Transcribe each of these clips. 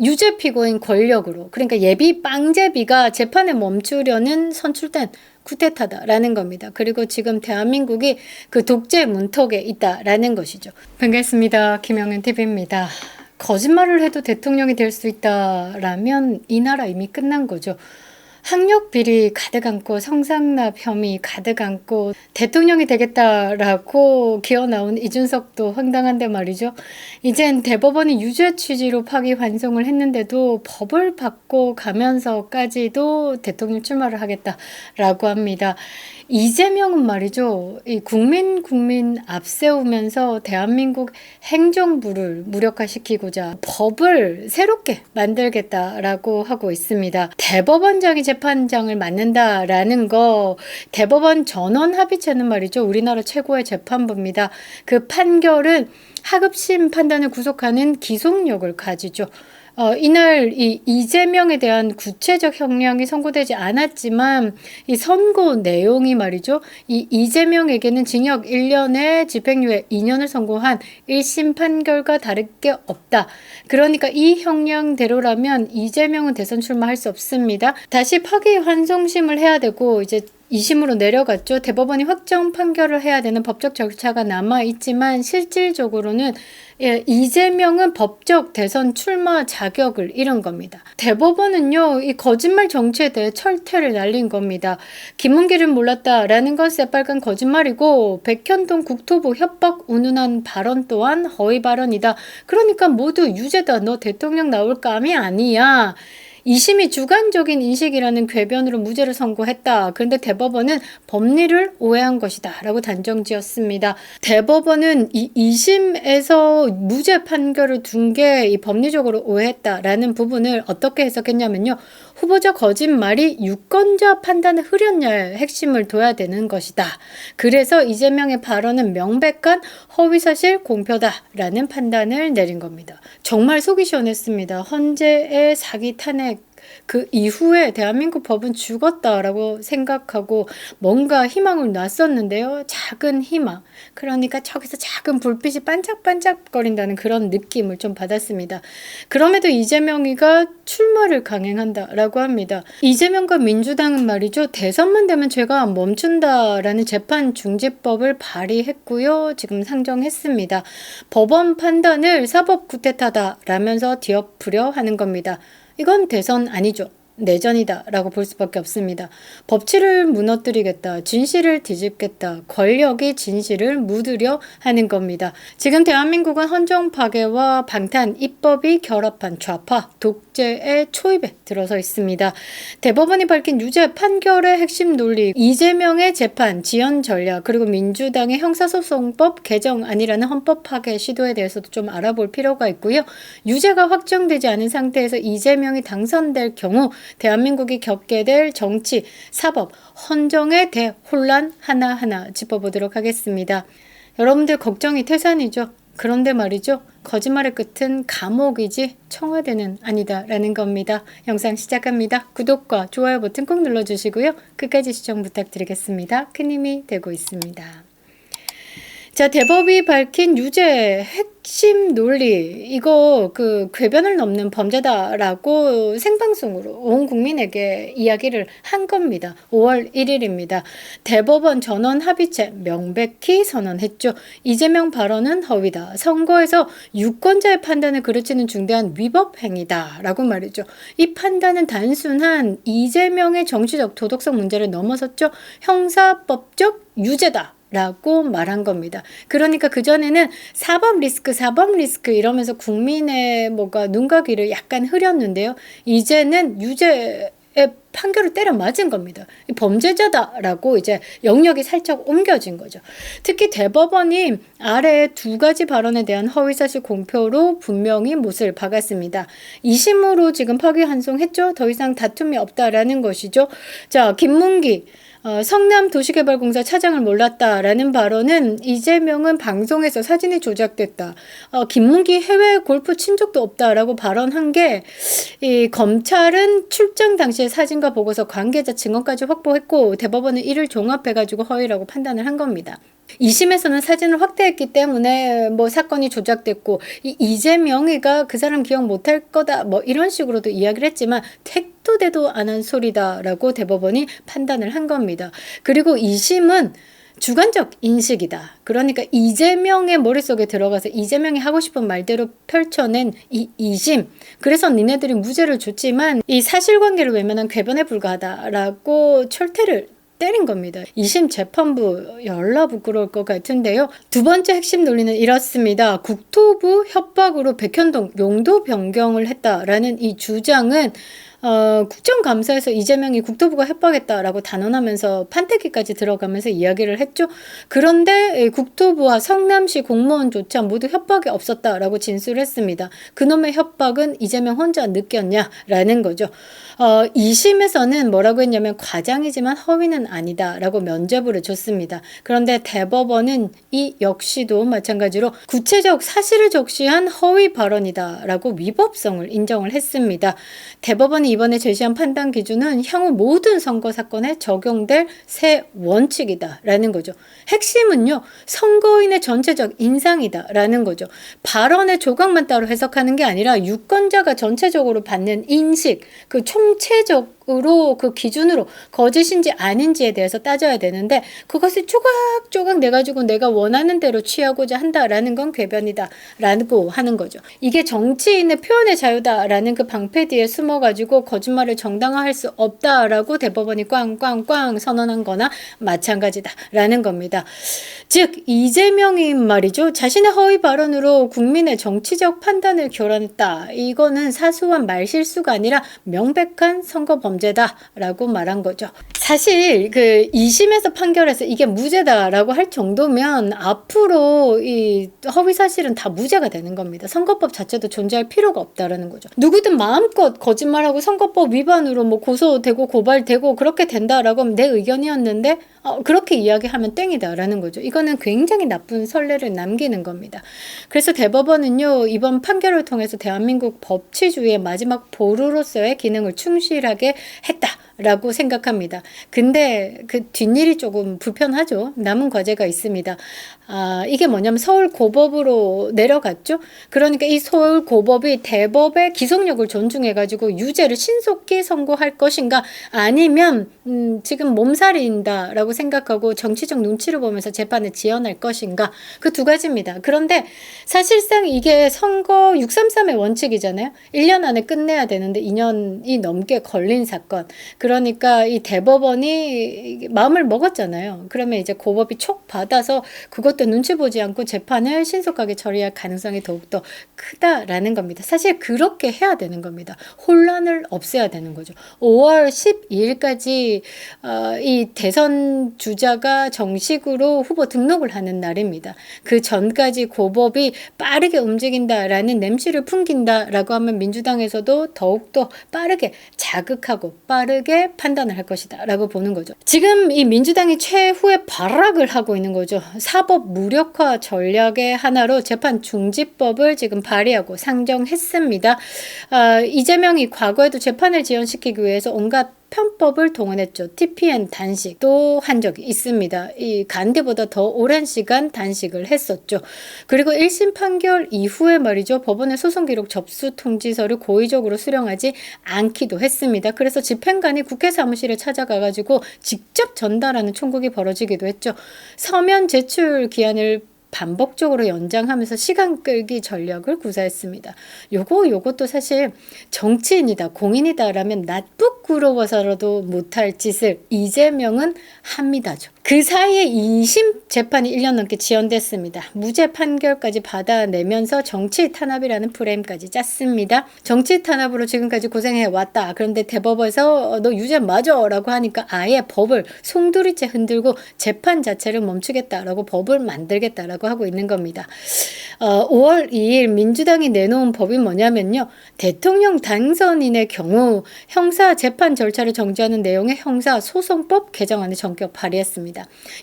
유죄 피고인 권력으로 그러니까 예비 빵제비가 재판에 멈추려는 선출된 쿠데타다라는 겁니다. 그리고 지금 대한민국이 그 독재 문턱에 있다라는 것이죠. 반갑습니다. 김영은 TV입니다. 거짓말을 해도 대통령이 될 수 있다라면 이 나라 이미 끝난 거죠. 학력 비리 가득 안고 성상납 혐의 가득 안고 대통령이 되겠다라고 기어 나온 이준석도 황당한데 말이죠. 이젠 대법원이 유죄 취지로 파기 환송을 했는데도 법을 받고 가면서까지도 대통령 출마를 하겠다라고 합니다. 이재명은 말이죠. 이 국민 국민 앞세우면서 대한민국 행정부를 무력화시키고자 법을 새롭게 만들겠다라고 하고 있습니다. 대법원장이 재판장을 맡는다라는 거 대법원 전원 합의체는 말이죠. 우리나라 최고의 재판부입니다. 그 판결은 하급심 판단을 구속하는 기속력을 가지죠. 어, 이날 이 이재명에 대한 구체적 형량이 선고되지 않았지만 이 선고 내용이 말이죠. 이 이재명에게는 징역 1년에 집행유예 2년을 선고한 1심 판결과 다를 게 없다. 그러니까 이 형량대로라면 이재명은 대선 출마할 수 없습니다. 다시 파기 환송심을 해야 되고 이제 2심으로 내려갔죠. 대법원이 확정 판결을 해야 되는 법적 절차가 남아 있지만 실질적으로는 예, 이재명은 법적 대선 출마 자격을 잃은 겁니다. 대법원은요, 이 거짓말 정치에 대해 철퇴를 날린 겁니다. 김문기를 몰랐다라는 건 새빨간 거짓말이고, 백현동 국토부 협박 운운한 발언 또한 허위 발언이다. 그러니까 모두 유죄다. 너 대통령 나올 감이 아니야. 2심이 주관적인 인식이라는 궤변으로 무죄를 선고했다. 그런데 대법원은 법리를 오해한 것이다. 라고 단정 지었습니다. 대법원은 이 2심에서 무죄 판결을 둔 게 이 법리적으로 오해했다라는 부분을 어떻게 해석했냐면요. 후보자 거짓말이 유권자 판단을 흐렸냐의 핵심을 둬야 되는 것이다. 그래서 이재명의 발언은 명백한 허위사실 공표다라는 판단을 내린 겁니다. 정말 속이 시원했습니다. 헌재의 사기 탄핵 그 이후에 대한민국 법은 죽었다라고 생각하고 뭔가 희망을 놨었는데요. 작은 희망. 그러니까 저기서 작은 불빛이 반짝반짝거린다는 그런 느낌을 좀 받았습니다. 그럼에도 이재명이가 출마를 강행한다라고 합니다. 이재명과 민주당은 말이죠. 대선만 되면 제가 멈춘다라는 재판 중지법을 발의했고요. 지금 상정했습니다. 법원 판단을 사법 구태타다라면서 뒤엎으려 하는 겁니다. 이건 대선 아니죠. 내전이다라고 볼 수밖에 없습니다. 법치를 무너뜨리겠다, 진실을 뒤집겠다, 권력이 진실을 묻으려 하는 겁니다. 지금 대한민국은 헌정 파괴와 방탄, 입법이 결합한 좌파, 독재의 초입에 들어서 있습니다. 대법원이 밝힌 유죄 판결의 핵심 논리, 이재명의 재판, 지연 전략, 그리고 민주당의 형사소송법 개정안이라는 헌법 파괴 시도에 대해서도 좀 알아볼 필요가 있고요. 유죄가 확정되지 않은 상태에서 이재명이 당선될 경우 대한민국이 겪게 될 정치, 사법, 헌정의 대혼란 하나하나 짚어보도록 하겠습니다. 여러분들 걱정이 태산이죠. 그런데 말이죠. 거짓말의 끝은 감옥이지 청와대는 아니다라는 겁니다. 영상 시작합니다. 구독과 좋아요 버튼 꼭 눌러주시고요. 끝까지 시청 부탁드리겠습니다. 큰 힘이 되고 있습니다. 자, 대법이 밝힌 유죄 핵 심 논리, 이거 그 궤변을 넘는 범죄다라고 생방송으로 온 국민에게 이야기를 한 겁니다. 5월 1일입니다. 대법원 전원 합의체 명백히 선언했죠. 이재명 발언은 허위다. 선거에서 유권자의 판단을 그르치는 중대한 위법 행위다라고 말이죠. 이 판단은 단순한 이재명의 정치적 도덕성 문제를 넘어섰죠. 형사법적 유죄다. 라고 말한 겁니다. 그러니까 그전에는 사법 리스크, 사법 리스크 이러면서 국민의 뭐가 눈과 귀를 약간 흐렸는데요. 이제는 유죄 의 판결을 때려 맞은 겁니다. 범죄자다라고 이제 영역이 살짝 옮겨진 거죠. 특히 대법원이 아래 두 가지 발언에 대한 허위사실 공표로 분명히 못을 박았습니다. 2심으로 지금 파기환송했죠. 더 이상 다툼이 없다라는 것이죠. 자, 김문기 어, 성남 도시개발공사 차장을 몰랐다라는 발언은 이재명은 방송에서 사진이 조작됐다. 어, 김문기 해외 골프 친 적도 없다라고 발언한 게 이 검찰은 출장 당시의 사진과 보고서 관계자 증언까지 확보했고 대법원은 이를 종합해가지고 허위라고 판단을 한 겁니다. 2심에서는 사진을 확대했기 때문에 뭐 사건이 조작됐고 이 이재명이가 그 사람 기억 못할 거다 뭐 이런 식으로도 이야기를 했지만 택도 대도 안 한 소리다라고 대법원이 판단을 한 겁니다. 그리고 2심은 주관적 인식이다. 그러니까 이재명의 머릿속에 들어가서 이재명이 하고 싶은 말대로 펼쳐낸 이 이심. 그래서 니네들이 무죄를 줬지만 이 사실관계를 외면한 궤변에 불과하다라고 철퇴를 때린 겁니다. 2심 재판부 열나 부끄러울 것 같은데요. 두 번째 핵심 논리는 이렇습니다. 국토부 협박으로 백현동 용도 변경을 했다라는 이 주장은 어, 국정감사에서 이재명이 국토부가 협박했다라고 단언하면서 판때기까지 들어가면서 이야기를 했죠. 그런데 국토부와 성남시 공무원조차 모두 협박이 없었다라고 진술을 했습니다. 그놈의 협박은 이재명 혼자 느꼈냐라는 거죠. 어, 2심에서는 뭐라고 했냐면 과장이지만 허위는 아니다라고 면죄부를 줬습니다. 그런데 대법원은 이 역시도 마찬가지로 구체적 사실을 적시한 허위 발언이다라고 위법성을 인정을 했습니다. 대법원이 이번에 제시한 판단 기준은 향후 모든 선거 사건에 적용될 새 원칙이다라는 거죠. 핵심은요, 선거인의 전체적 인상이다라는 거죠. 발언의 조각만 따로 해석하는 게 아니라 유권자가 전체적으로 받는 인식, 그 총체적 으로 그 기준으로 거짓인지 아닌지에 대해서 따져야 되는데 그것을 조각조각 내 가지고 내가 원하는 대로 취하고자 한다라는 건 궤변이다라고 하는 거죠. 이게 정치인의 표현의 자유다라는 그 방패 뒤에 숨어 가지고 거짓말을 정당화할 수 없다라고 대법원이 꽝꽝꽝 선언한 거나 마찬가지다라는 겁니다. 즉 이재명이 말이죠. 자신의 허위 발언으로 국민의 정치적 판단을 교란했다. 이거는 사소한 말실수가 아니라 명백한 선거 범 범죄다라고 말한 거죠. 사실 그 2심에서 판결해서 이게 무죄다라고 할 정도면 앞으로 이 허위 사실은 다 무죄가 되는 겁니다. 선거법 자체도 존재할 필요가 없다라는 거죠. 누구든 마음껏 거짓말하고 선거법 위반으로 뭐 고소되고 고발되고 그렇게 된다라고 하면 내 의견이었는데 어, 그렇게 이야기하면 땡이다라는 거죠. 이거는 굉장히 나쁜 선례를 남기는 겁니다. 그래서 대법원은요, 이번 판결을 통해서 대한민국 법치주의의 마지막 보루로서의 기능을 충실하게 했다. 라고 생각합니다. 근데 그 뒷일이 조금 불편하죠. 남은 과제가 있습니다. 아, 이게 뭐냐면 서울 고법으로 내려갔죠. 그러니까 이 서울 고법이 대법의 기속력을 존중해가지고 유죄를 신속히 선고할 것인가 아니면 음, 지금 몸살인다라고 생각하고 정치적 눈치를 보면서 재판을 지연할 것인가 그 두 가지입니다. 그런데 사실상 이게 선거 633의 원칙이잖아요. 1년 안에 끝내야 되는데 2년이 넘게 걸린 사건. 그러니까 이 대법원이 마음을 먹었잖아요. 그러면 이제 고법이 촉 받아서 그것도 눈치 보지 않고 재판을 신속하게 처리할 가능성이 더욱더 크다라는 겁니다. 사실 그렇게 해야 되는 겁니다. 혼란을 없애야 되는 거죠. 5월 12일까지 어, 이 대선 주자가 정식으로 후보 등록을 하는 날입니다. 그 전까지 고법이 빠르게 움직인다라는 냄새를 풍긴다라고 하면 민주당에서도 더욱더 빠르게 자극하고 빠르게 빠르게 판단을 할 것이다 라고 보는 거죠. 지금 이 민주당이 최후의 발악을 하고 있는 거죠. 사법 무력화 전략의 하나로 재판 중지법을 지금 발의하고 상정했습니다. 아, 이재명이 과거에도 재판을 지연시키기 위해서 온갖 편법을 동원했죠. TPN 단식도 한 적이 있습니다. 이 간디보다 더 오랜 시간 단식을 했었죠. 그리고 1심 판결 이후에 말이죠. 법원의 소송 기록 접수 통지서를 고의적으로 수령하지 않기도 했습니다. 그래서 집행관이 국회 사무실에 찾아가 가지고 직접 전달하는 총국이 벌어지기도 했죠. 서면 제출 기한을 반복적으로 연장하면서 시간 끌기 전략을 구사했습니다. 요거 요것도 사실 정치인이다 공인이다라면 낯부끄러워서라도 못할 짓을 이재명은 합니다죠. 그 사이에 2심 재판이 1년 넘게 지연됐습니다. 무죄 판결까지 받아내면서 정치 탄압이라는 프레임까지 짰습니다. 정치 탄압으로 지금까지 고생해 왔다. 그런데 대법원에서 어, 너 유죄 맞아 라고 하니까 아예 법을 송두리째 흔들고 재판 자체를 멈추겠다라고 법을 만들겠다라고 하고 있는 겁니다. 어, 5월 2일 민주당이 내놓은 법이 뭐냐면요. 대통령 당선인의 경우 형사 재판 절차를 정지하는 내용의 형사 소송법 개정안을 전격 발의했습니다.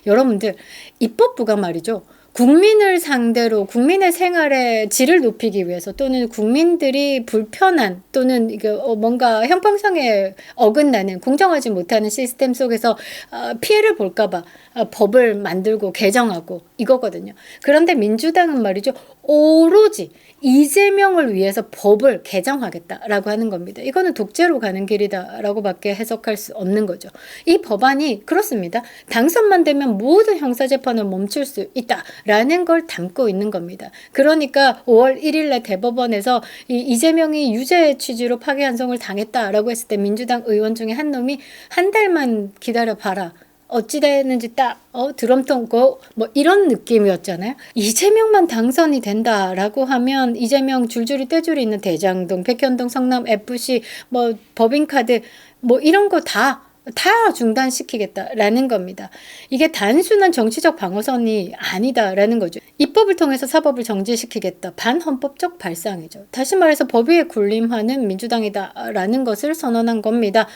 여러분들 입법부가 말이죠. 국민을 상대로 국민의 생활의 질을 높이기 위해서 또는 국민들이 불편한 또는 이게 어, 뭔가 형평성에 어긋나는 공정하지 못하는 시스템 속에서 어, 피해를 볼까봐 어, 법을 만들고 개정하고 이거거든요. 그런데 민주당은 말이죠. 오로지 이재명을 위해서 법을 개정하겠다라고 하는 겁니다. 이거는 독재로 가는 길이다라고밖에 해석할 수 없는 거죠. 이 법안이 그렇습니다. 당선만 되면 모든 형사재판을 멈출 수 있다라는 걸 담고 있는 겁니다. 그러니까 5월 1일날 대법원에서 이 이재명이 유죄 취지로 파기환송을 당했다라고 했을 때 민주당 의원 중에 한 놈이 한 달만 기다려 봐라. 어찌 됐는지 딱 어, 드럼통 고 뭐 이런 느낌이었잖아요. 이재명만 당선이 된다라고 하면 이재명 줄줄이 떼줄이 있는 대장동, 백현동, 성남 FC 뭐 법인카드 뭐 이런 거다다 중단시키겠다라는 겁니다. 이게 단순한 정치적 방어선이 아니다라는 거죠. 입법을 통해서 사법을 정지시키겠다. 반헌법적 발상이죠. 다시 말해서 법위에 군림하는 민주당이다라는 것을 선언한 겁니다.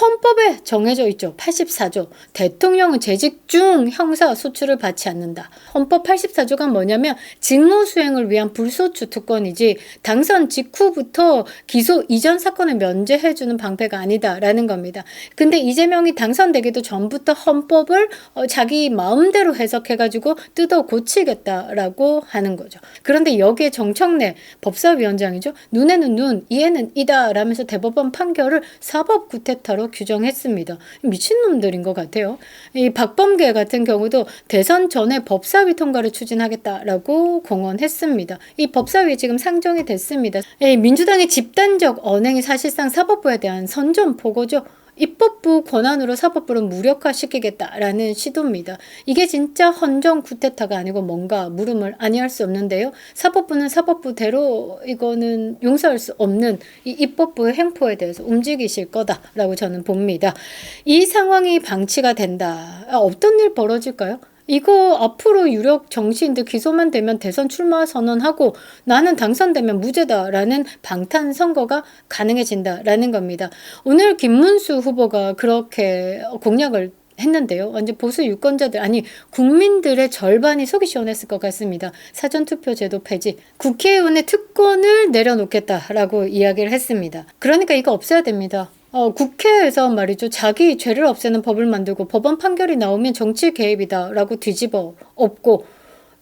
헌법에 정해져 있죠. 84조. 대통령은 재직 중 형사 소추를 받지 않는다. 헌법 84조가 뭐냐면 직무 수행을 위한 불소추 특권이지 당선 직후부터 기소 이전 사건을 면제해주는 방패가 아니다라는 겁니다. 근데 이재명이 당선되기도 전부터 헌법을 어, 자기 마음대로 해석해가지고 뜯어 고치겠다 라고 하는 거죠. 그런데 여기에 정청래 법사위원장이죠. 눈에는 눈, 이에는 이다 라면서 대법원 판결을 사법 구태타로 규정했습니다. 미친놈들인 것 같아요. 이 박범계 같은 경우도 대선 전에 법사위 통과를 추진하겠다라고 공언했습니다. 이 법사위에 지금 상정이 됐습니다. 이 민주당의 집단적 언행이 사실상 사법부에 대한 선전포고죠. 입법부 권한으로 사법부를 무력화시키겠다라는 시도입니다. 이게 진짜 헌정 구태타가 아니고 뭔가 물음을 아니할 수 없는데요. 사법부는 사법부대로 이거는 용서할 수 없는 이 입법부의 행포에 대해서 움직이실 거다라고 저는 봅니다. 이 상황이 방치가 된다. 아, 어떤 일 벌어질까요? 이거 앞으로 유력 정치인들 기소만 되면 대선 출마 선언하고 나는 당선되면 무죄다라는 방탄 선거가 가능해진다라는 겁니다. 오늘 김문수 후보가 그렇게 공약을 했는데요. 완전 보수 유권자들 아니 국민들의 절반이 속이 시원했을 것 같습니다. 사전 투표 제도 폐지, 국회의원의 특권을 내려놓겠다라고 이야기를 했습니다. 그러니까 이거 없어야 됩니다. 어, 국회에서 말이죠. 자기 죄를 없애는 법을 만들고 법원 판결이 나오면 정치 개입이다라고 뒤집어 엎고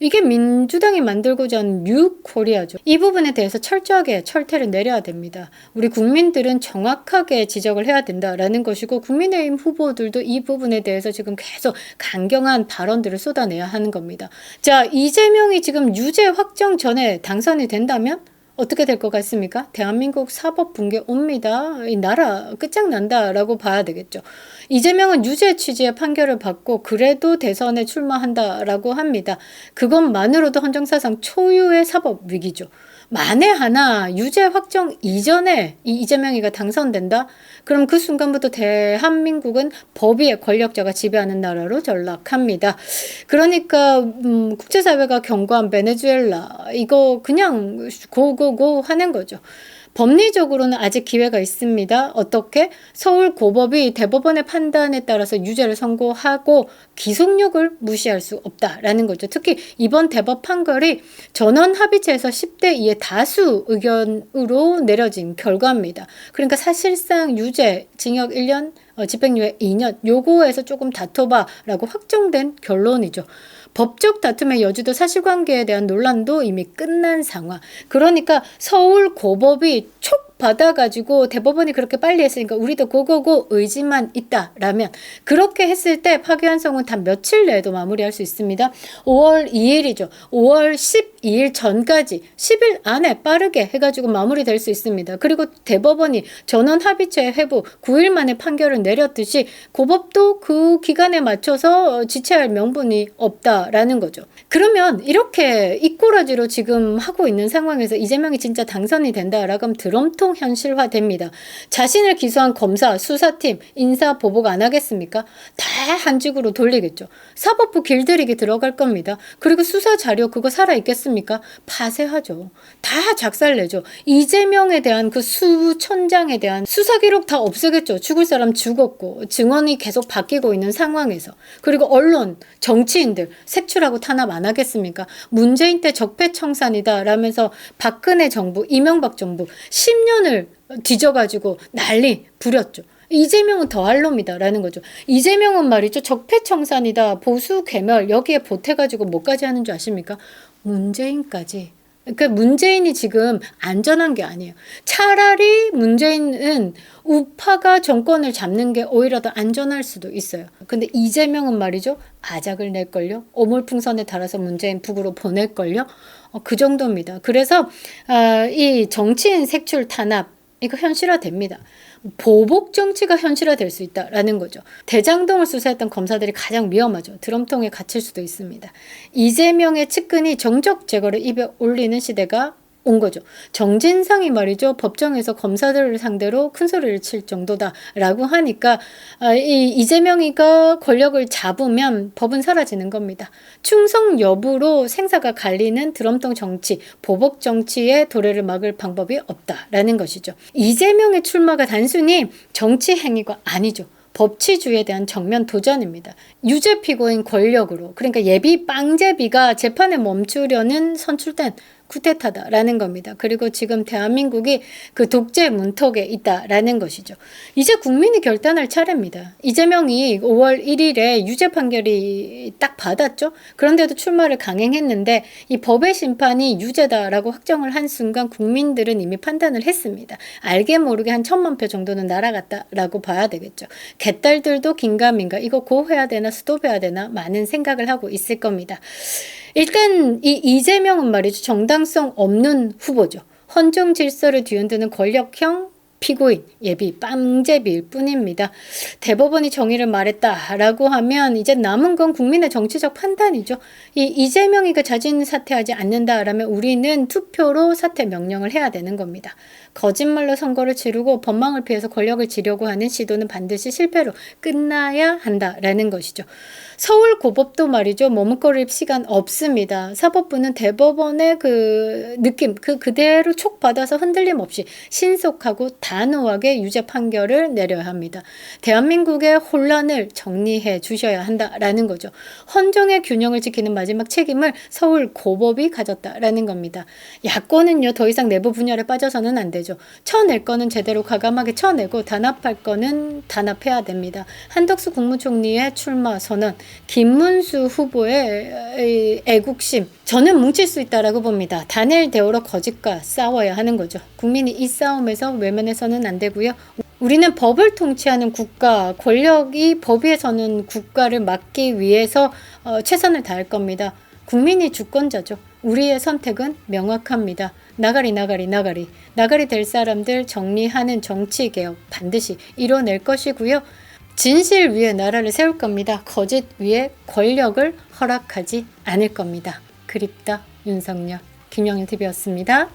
이게 민주당이 만들고자 하는 뉴 코리아죠. 이 부분에 대해서 철저하게 철퇴를 내려야 됩니다. 우리 국민들은 정확하게 지적을 해야 된다라는 것이고 국민의힘 후보들도 이 부분에 대해서 지금 계속 강경한 발언들을 쏟아내야 하는 겁니다. 자, 이재명이 지금 유죄 확정 전에 당선이 된다면 어떻게 될 것 같습니까? 대한민국 사법 붕괴 옵니다. 이 나라 끝장난다라고 봐야 되겠죠. 이재명은 유죄 취지의 판결을 받고 그래도 대선에 출마한다라고 합니다. 그것만으로도 헌정사상 초유의 사법 위기죠. 만에 하나 유죄 확정 이전에 이 이재명이가 당선된다? 그럼 그 순간부터 대한민국은 법위의 권력자가 지배하는 나라로 전락합니다. 그러니까 음, 국제사회가 경고한 베네수엘라 이거 그냥 고고고 하는 거죠. 법리적으로는 아직 기회가 있습니다. 어떻게? 서울 고법이 대법원의 판단에 따라서 유죄를 선고하고 기속력을 무시할 수 없다라는 거죠. 특히 이번 대법 판결이 전원 합의체에서 10대 2의 다수 의견으로 내려진 결과입니다. 그러니까 사실상 유죄, 징역 1년, 어, 집행유예 2년 요거에서 조금 다퉈봐라고 확정된 결론이죠. 법적 다툼의 여지도 사실관계에 대한 논란도 이미 끝난 상황. 그러니까 서울 고법이 촉 받아가지고 대법원이 그렇게 빨리 했으니까 우리도 고고고 의지만 있다라면 그렇게 했을 때 파기환송은 단 며칠 내에도 마무리할 수 있습니다. 5월 2일이죠. 5월 12일 전까지 10일 안에 빠르게 해가지고 마무리될 수 있습니다. 그리고 대법원이 전원 합의체 회부 9일 만에 판결을 내렸듯이 고법도 그 기간에 맞춰서 지체할 명분이 없다라는 거죠. 그러면 이렇게 이꼬라지로 지금 하고 있는 상황에서 이재명이 진짜 당선이 된다라고 하면 드럼통 드럼통 현실화됩니다. 자신을 기소한 검사, 수사팀 인사 보복 안 하겠습니까? 다 한직으로 돌리겠죠. 사법부 길들이기 들어갈 겁니다. 그리고 수사 자료 그거 살아 있겠습니까? 파쇄하죠. 다 작살내죠. 이재명에 대한 그 수천 장에 대한 수사 기록 다 없애겠죠. 죽을 사람 죽었고 증언이 계속 바뀌고 있는 상황에서 그리고 언론, 정치인들 색출하고 탄압 안 하겠습니까? 문재인 때 적폐청산이다 라면서 박근혜 정부, 이명박 정부 10년 을 뒤져가지고 난리 부렸죠. 이재명은 더할 놈이다라는 거죠. 이재명은 말이죠. 적폐청산이다, 보수 개멸 여기에 보태가지고 뭐까지 하는 줄 아십니까? 문재인까지. 그러니까 문재인이 지금 안전한 게 아니에요. 차라리 문재인은 우파가 정권을 잡는 게 오히려 더 안전할 수도 있어요. 근데 이재명은 말이죠. 아작을 낼걸요. 오물풍선에 달아서 문재인 북으로 보낼걸요. 어, 그 정도입니다. 그래서 아, 이 정치인 색출 탄압 이거 현실화됩니다. 보복 정치가 현실화될 수 있다라는 거죠. 대장동을 수사했던 검사들이 가장 위험하죠. 드럼통에 갇힐 수도 있습니다. 이재명의 측근이 정적 제거를 입에 올리는 시대가 온 거죠. 정진상이 말이죠. 법정에서 검사들을 상대로 큰 소리를 칠 정도다라고 하니까 아, 이 이재명이가 권력을 잡으면 법은 사라지는 겁니다. 충성 여부로 생사가 갈리는 드럼통 정치, 보복 정치의 도래를 막을 방법이 없다라는 것이죠. 이재명의 출마가 단순히 정치 행위가 아니죠. 법치주의에 대한 정면 도전입니다. 유죄 피고인 권력으로 그러니까 예비 빵제비가 재판에 멈추려는 선출된 쿠데타다라는 겁니다. 그리고 지금 대한민국이 그 독재 문턱에 있다라는 것이죠. 이제 국민이 결단할 차례입니다. 이재명이 5월 1일에 유죄 판결이 딱 받았죠. 그런데도 출마를 강행했는데 이 법의 심판이 유죄다라고 확정을 한 순간 국민들은 이미 판단을 했습니다. 알게 모르게 한 천만 표 정도는 날아갔다라고 봐야 되겠죠. 개딸들도 긴가민가 이거 고해야 되나 스톱해야 되나 많은 생각을 하고 있을 겁니다. 일단 이 이재명은 말이죠. 정당성 없는 후보죠. 헌정 질서를 뒤흔드는 권력형 피고인 예비 빵제비일 뿐입니다. 대법원이 정의를 말했다라고 하면 이제 남은 건 국민의 정치적 판단이죠. 이 이재명이 그 자진 사퇴하지 않는다라면 우리는 투표로 사퇴 명령을 해야 되는 겁니다. 거짓말로 선거를 치르고 법망을 피해서 권력을 지려고 하는 시도는 반드시 실패로 끝나야 한다라는 것이죠. 서울 고법도 말이죠. 머뭇거릴 시간 없습니다. 사법부는 대법원의 그 느낌 그 그대로 촉 받아서 흔들림 없이 신속하고 단호하게 유죄 판결을 내려야 합니다. 대한민국의 혼란을 정리해 주셔야 한다라는 거죠. 헌정의 균형을 지키는 마지막 책임을 서울 고법이 가졌다라는 겁니다. 야권은요 더 이상 내부 분열에 빠져서는 안 되죠. 쳐낼 거는 제대로 과감하게 쳐내고 단합할 거는 단합해야 됩니다. 한덕수 국무총리의 출마 선언, 김문수 후보의 애국심, 저는 뭉칠 수 있다라고 봅니다. 단일 대우로 거짓과 싸워야 하는 거죠. 국민이 이 싸움에서 외면해서는 안 되고요. 우리는 법을 통치하는 국가, 권력이 법위에서는 국가를 막기 위해서 어, 최선을 다할 겁니다. 국민이 주권자죠. 우리의 선택은 명확합니다. 나가리 나가리 나가리 나가리 될 사람들 정리하는 정치 개혁 반드시 이뤄낼 것이고요. 진실 위에 나라를 세울 겁니다. 거짓 위에 권력을 허락하지 않을 겁니다. 그립다 윤석열 김영일 TV였습니다.